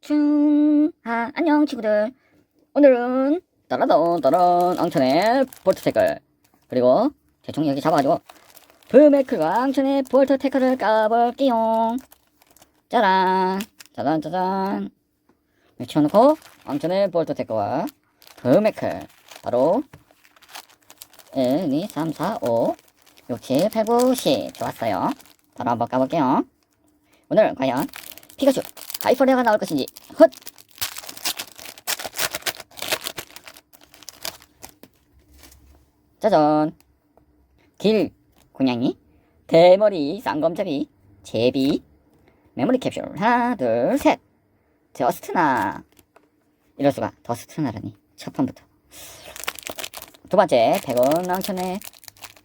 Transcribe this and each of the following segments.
충, 아, 안녕, 친구들. 오늘은, 따라던, 따란, 앙천의 볼트 태클. 그리고, 대충 여기 잡아가지고, 브메클과 앙천의 볼트 태클을 까볼게요. 짜란, 짜잔. 이렇게 치워놓고, 앙천의 볼트 태클과 브메클. 바로, 1, 2, 3, 4, 5, 6, 7, 8, 9, 10. 좋았어요. 바로 한번 까볼게요. 오늘 과연, 피카츄, 하이퍼레어가 나올 것인지 헛 짜잔. 길 고양이 대머리 쌍검잡이 제비 메모리 캡슐. 하나 둘 셋. 더스트나. 이럴 수가. 더스트나라니. 첫 판부터 두 번째 백원 낭천의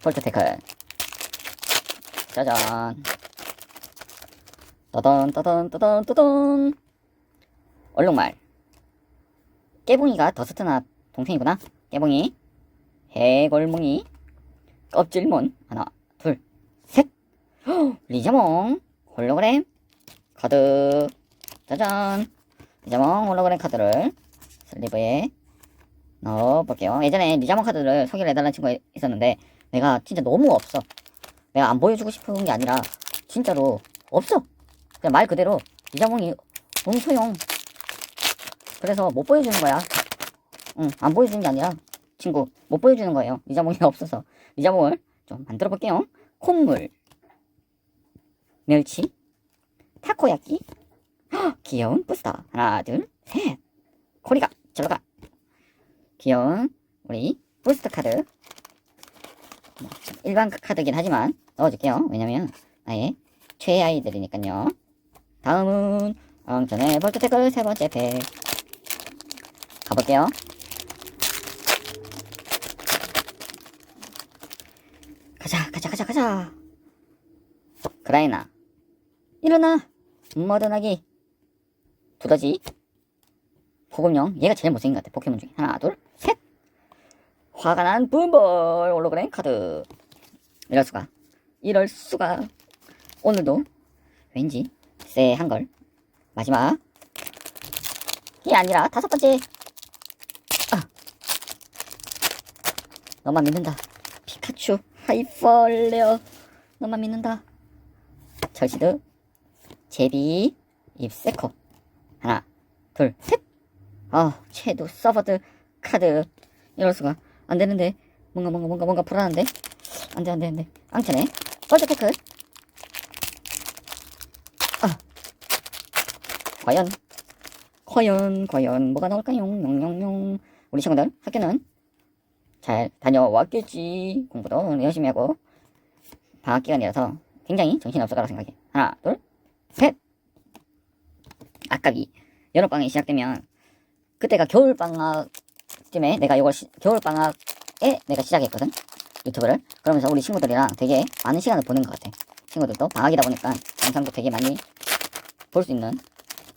폴트 태클. 짜잔. 떠던 떠던 떠던 떠던 얼룩말. 깨봉이가 더스트나 동생이구나. 깨봉이. 해골몽이 껍질몬. 하나 둘셋. 리자몽. 홀로그램 카드. 짜잔. 리자몽 홀로그램 카드를 슬리브에 넣 어 볼게요 예전에 리자몽 카드를 소개를 해달라는 친구가 있었는데 내가 진짜 너무 없어 내가 안 보여주고 싶은 게 아니라 진짜로 없어 그냥 말 그대로 리자몽이 너무 소용. 그래서 못 보여주는 거야. 응, 안 보여주는 게 아니라 친구 못 보여주는 거예요. 리자몽이 없어서 리자몽을 좀 만들어 볼게요. 콧물, 멸치, 타코야끼, 헉, 귀여운 부스터 하나 둘 셋. 코리가 절로가 귀여운 우리 부스터 카드. 뭐, 일반 카드긴 하지만 넣어줄게요. 왜냐면 나의 최애 아이들이니까요. 다음은 엉천의 볼트 태클 세 번째 팩 가볼게요. 가자, 가자, 가자, 가자. 그라이나 일어나 머드나기 두더지 보급용. 얘가 제일 못생긴 것 같아. 포켓몬 중에. 하나 둘 셋. 화가 난 붐벌. 홀로그램 카드. 이럴 수가. 이럴 수가. 오늘도 왠지 쎄한 걸. 마지막. 이 아니라 다섯 번째. 아. 너만 믿는다. 피카츄 하이퍼레어. 너만 믿는다. 철시드. 제비. 입세코. 하나 둘셋 아 채도 서버드 카드 이럴 수가. 안 되는데. 뭔가 뭔가 뭔가 뭔가 불안한데. 안돼 안돼 안돼. 앙체네 월드 테크. 과연. 과연 과연. 뭐가 나올까요? 용용용 우리 친구들 학교는 잘 다녀왔겠지. 공부도 열심히 하고. 방학 기간이라서 굉장히 정신이 없을 거라 생각해. 하나 둘셋. 아까비 여름방학이 시작되면 그때가 겨울방학쯤에 내가 이걸 시- 겨울방학에 내가 시작했거든 유튜브를. 그러면서 우리 친구들이랑 되게 많은 시간을 보낸 것 같아. 친구들도 방학이다 보니까 영상도 되게 많이 볼 수 있는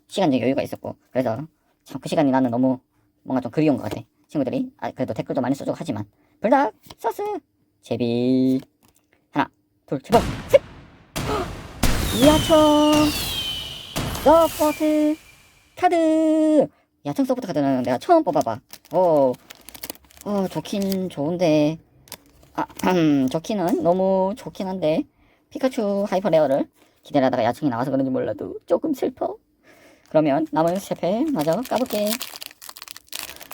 시간적 여유가 있었고 그래서 참 그 시간이 나는 너무 뭔가 좀 그리운 것 같아. 친구들이 아 그래도 댓글도 많이 써주고 하지만. 불닭 소스! 제비! 하나 둘 제발 셋 야청 서포트 카드 야청 서포트 카드는 내가 처음 뽑아봐. 오, 어 좋긴 좋은데. 아 음, 좋기는 너무 좋긴 한데 피카츄 하이퍼 레어를 기다리다가 야청이 나와서 그런지 몰라도 조금 슬퍼. 그러면 남은 셰페 마저 까볼게.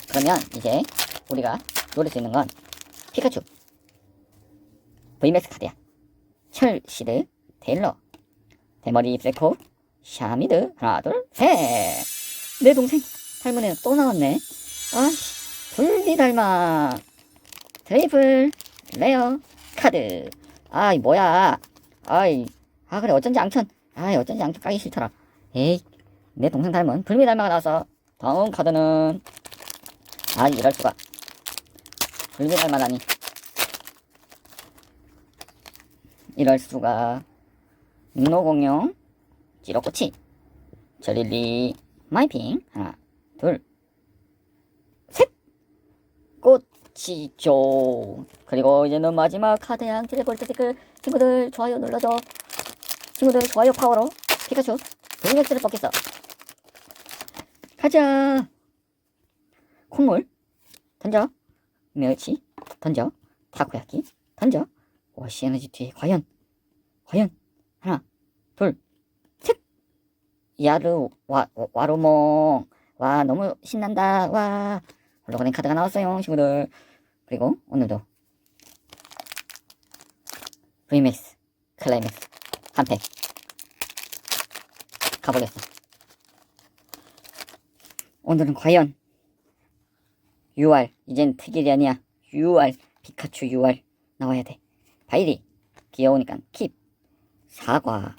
그러면 이제 우리가 노릴 수 있는 건 피카츄, VMAX 카드야. 철시드, 테일러, 대머리 입세코, 샤미드, 하나, 둘, 셋. 내 동생, 할머니는 또 나왔네. 아씨, 불비 닮아. 트레이플, 레어, 카드. 아이, 뭐야. 아이, 아, 그래, 어쩐지 앙천. 아이, 어쩐지 앙천 까기 싫더라. 에이, 내 동생 닮은 불미 닮아가 나와서 다음 카드는 아 이럴 수가 불미 닮아다니 이럴 수가 민노공룡 찌로꼬치 저릴리 마이핑 하나 둘 셋꽃 지죠. 그리고 이제는 마지막 카드양 트래블 댓글 친구들 좋아요 눌러줘. 친구들 좋아요 파워로 피카츄 VMAX를 뽑겠어. 가자. 콩물 던져. 멸치 던져. 타코야키 던져. 워시 에너지 뒤에 과연 과연 하나 둘 셋. 야르 와 와- 와루몽 와 너무 신난다. 와. 홀로그램 카드가 나왔어요 친구들. 그리고 오늘도 VMAX 클라이맥스 한팩 가보겠어 오늘은 과연 UR 이젠 특일이 아니야. UR 피카츄 UR 나와야 돼. 바이리 귀여우니까 킵. 사과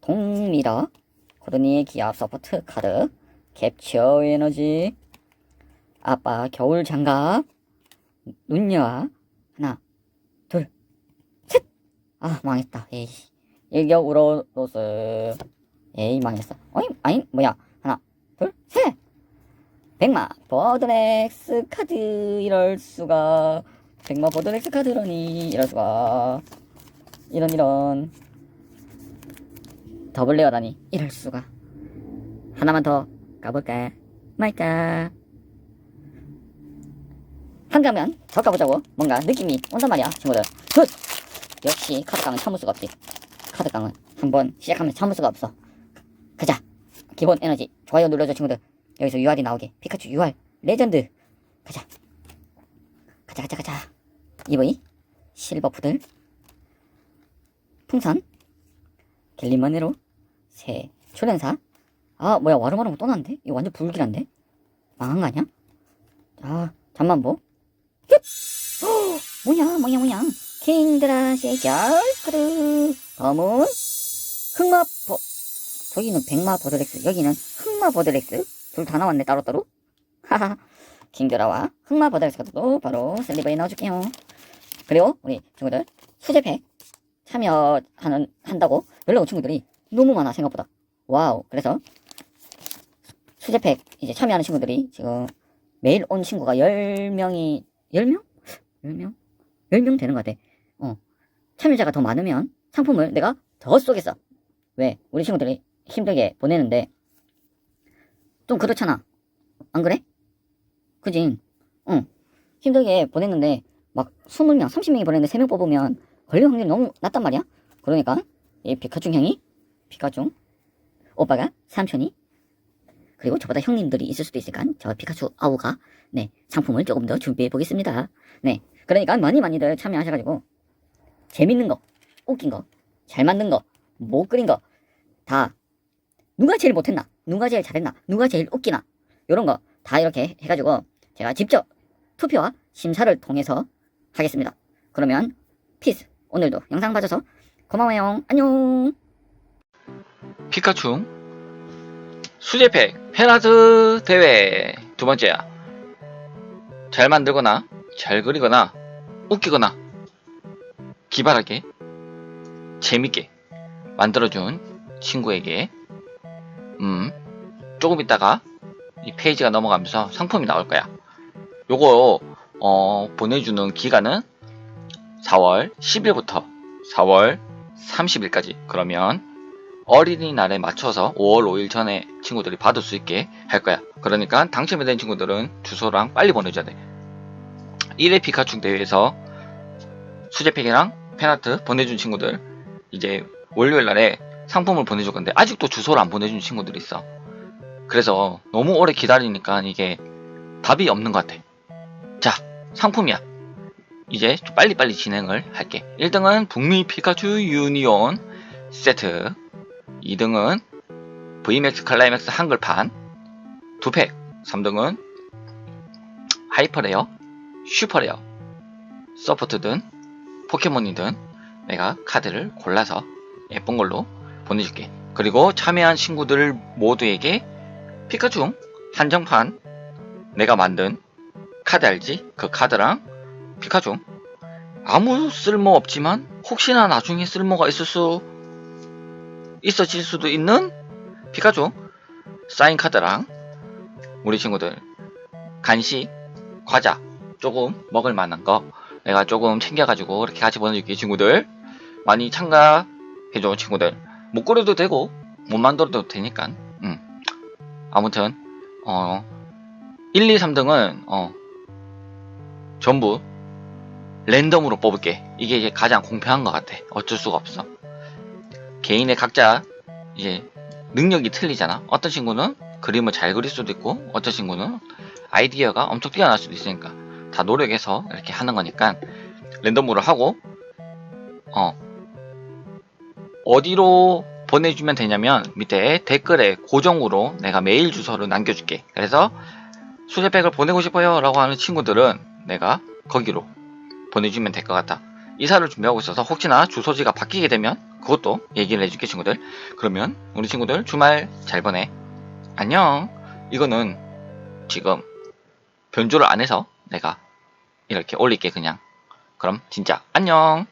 동미러 코르니의 기압 서포트 카드 캡처 에너지. 아빠 겨울 장갑. 눈여와 하나 둘 셋 아 망했다. 에이 일격 우로로스 에이 망했어. 어이 아니 뭐야. 하나 둘 셋! 백마 버드렉스 카드. 이럴 수가. 백마 버드렉스 카드라니. 이럴 수가. 이런 이런. 더블 레어다니. 이럴 수가. 하나만 더 가볼까? 말까? 한 가면 더 가보자고. 뭔가 느낌이 온단 말이야 친구들. 굿! 역시 카드깡은 참을 수가 없지. 카드깡은 한번 시작하면 참을 수가 없어. 가자. 기본 에너지. 좋아요 눌러줘 친구들. 여기서 UR이 나오게. 피카츄 UR 레전드. 가자. 가자 가자 가자. EV 실버 푸들. 풍선. 갤리머네로. 새 초련사 아 뭐야 와르마르고 또 났는데? 이거 완전 불길한데? 망한 거 아니야? 자 잠만보 흡! 헉! 뭐야 뭐야 뭐야 킹드라시의 결크르 검은 흑마 버 저기는 백마 버드렉스 여기는 흑마 버드렉스 둘 다 나왔네 따로따로 하하 킹드라와 흑마 버드렉스 카드도 바로 셀리버에 넣어줄게요 그리고 우리 친구들 수제팩 참여하는 한다고 연락 온 친구들이 너무 많아 생각보다 와우 그래서 수제팩 이제 참여하는 친구들이 지금 매일 온 친구가 10명이 10명? 10명? 10명 되는 것 같아 어 참여자가 더 많으면 상품을 내가 더 쏘겠어 왜? 우리 친구들이 힘들게 보내는데 좀 그렇잖아 안 그래? 그지? 응 힘들게 보냈는데 막 20명 30명이 보냈는데 3명 뽑으면 걸릴 확률이 너무 낮단 말이야 그러니까 이 피카츄 형이 피카츄 오빠가 삼촌이 그리고 저보다 형님들이 있을 수도 있으니까 저 피카츄 아우가 네 상품을 조금 더 준비해 보겠습니다. 네 그러니까 많이 많이들 참여하셔가지고 재밌는 거, 웃긴 거, 잘 만든 거, 못 그린 거 다 누가 제일 못했나, 누가 제일 잘했나, 누가 제일 웃기나 이런 거 다 이렇게 해가지고 제가 직접 투표와 심사를 통해서 하겠습니다. 그러면 피스 오늘도 영상 봐줘서 고마워요. 안녕. 피카츄 수제팩 페나드 대회 두 번째야. 잘 만들거나 잘 그리거나 웃기거나 기발하게 재밌게 만들어준 친구에게 음 조금 있다가 이 페이지가 넘어가면서 상품이 나올 거야. 요거 어, 보내주는 기간은 4월 10일부터 4월 30일까지. 그러면 어린이날에 맞춰서 5월 5일 전에 친구들이 받을 수 있게 할 거야. 그러니까 당첨이 된 친구들은 주소랑 빨리 보내줘야 돼. 1회 피카츄 대회에서 수제팩이랑 팬아트 보내준 친구들 이제 월요일 날에 상품을 보내줄 건데 아직도 주소를 안 보내준 친구들이 있어. 그래서 너무 오래 기다리니까 이게 답이 없는 것 같아. 자, 상품이야. 이제 좀 빨리빨리 진행을 할게. 1등은 북미 피카츄 유니온 세트 2등은 VMAX 클라이맥스 한글판. 2팩. 3등은 하이퍼레어 슈퍼레어 서포트든 포켓몬이든 내가 카드를 골라서 예쁜 걸로 보내줄게. 그리고 참여한 친구들 모두에게 피카츄 한정판 내가 만든 카드 알지? 그 카드랑 피카츄. 아무 쓸모 없지만 혹시나 나중에 쓸모가 있을 수 있어질 수도 있는 피카츄 사인 카드랑 우리 친구들 간식, 과자 조금 먹을 만한 거 내가 조금 챙겨가지고 이렇게 같이 보내줄게 친구들 많이 참가해줘 친구들. 못 고려도 되고 못 만들어도 되니까. 음. 아무튼 어 1, 2, 3등은 어 전부 랜덤으로 뽑을게. 이게 가장 공평한 것 같아. 어쩔 수가 없어 개인의 각자 이제 능력이 틀리잖아. 어떤 친구는 그림을 잘 그릴 수도 있고 어떤 친구는 아이디어가 엄청 뛰어날 수도 있으니까 다 노력해서 이렇게 하는 거니까 랜덤으로 하고 어 어디로 보내주면 되냐면 밑에 댓글에 고정으로 내가 메일 주소를 남겨줄게. 그래서 수제팩을 보내고 싶어요 라고 하는 친구들은 내가 거기로 보내주면 될 것 같다. 이사를 준비하고 있어서 혹시나 주소지가 바뀌게 되면 그것도 얘기를 해줄게 친구들. 그러면 우리 친구들 주말 잘 보내. 안녕. 이거는 지금 변조를 안 해서 내가 이렇게 올릴게 그냥. 그럼 진짜 안녕